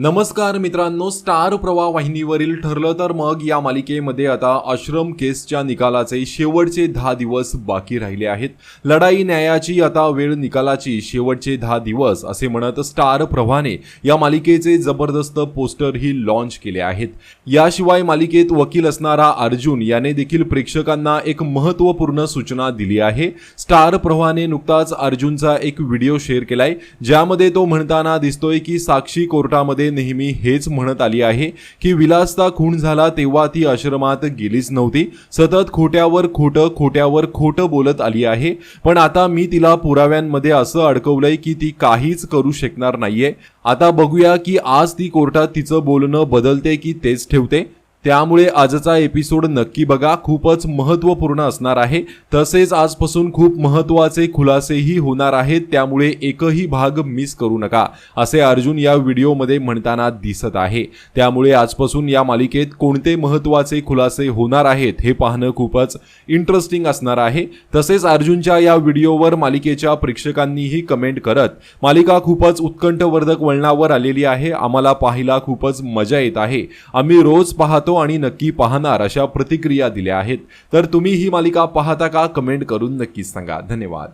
नमस्कार मित्रांनो स्टार प्रवाह वाहिनीवरील ठरलं तर मग या मालिकेमध्ये आता आश्रम केसच्या निकालाचे शेवटचे दहा दिवस बाकी राहिले आहेत. लढाई न्यायाची आता वेळ निकालाची शेवटचे दहा दिवस असे म्हणत स्टार प्रवाहाने या मालिकेचे जबरदस्त पोस्टरही लॉन्च केले आहेत. याशिवाय मालिकेत वकील असणारा अर्जुन याने देखील प्रेक्षकांना एक महत्त्वपूर्ण सूचना दिली आहे. स्टार प्रवाहाने नुकताच अर्जुनचा एक व्हिडिओ शेअर केलाय ज्यामध्ये तो म्हणताना दिसतोय की साक्षी कोर्टामध्ये नेहमी हेच म्हणत आली आहे की विलासचा खून झाला तेव्हा ती आश्रमात गेलीच नव्हती. सतत खोट्यावर खोटं खोट्यावर खोटं बोलत आली आहे. पण आता मी तिला पुराव्यांमध्ये असं अडकवलंय की ती काहीच करू शकणार नाहीये. आता बघूया की आज ती कोर्टात तिचं बोलणं बदलते की तेच ठेवते. त्यामुळे आजचा एपिसोड नक्की बघा. खूपच महत्त्वपूर्ण असणार आहे. तसेच आजपासून खूप महत्त्वाचे खुलासेही होणार आहेत. त्यामुळे एकही भाग मिस करू नका असे अर्जुन या व्हिडिओमध्ये म्हणताना दिसत आहे. त्यामुळे आजपासून या मालिकेत कोणते महत्त्वाचे खुलासे होणार आहेत हे पाहणं खूपच इंटरेस्टिंग असणार आहे. तसेच अर्जुनच्या या व्हिडिओवर मालिकेच्या प्रेक्षकांनीही कमेंट करत मालिका खूपच उत्कंठवर्धक वळणावर आलेली आहे. आम्हाला पाहायला खूपच मजा येत आहे. आम्ही रोज पाहतो आणि नक्की पाहणार अशा प्रतिक्रिया दिल्या आहेत. तर तुम्ही ही मालिका पाहता का? कमेंट करून नक्कीच सांगा. धन्यवाद.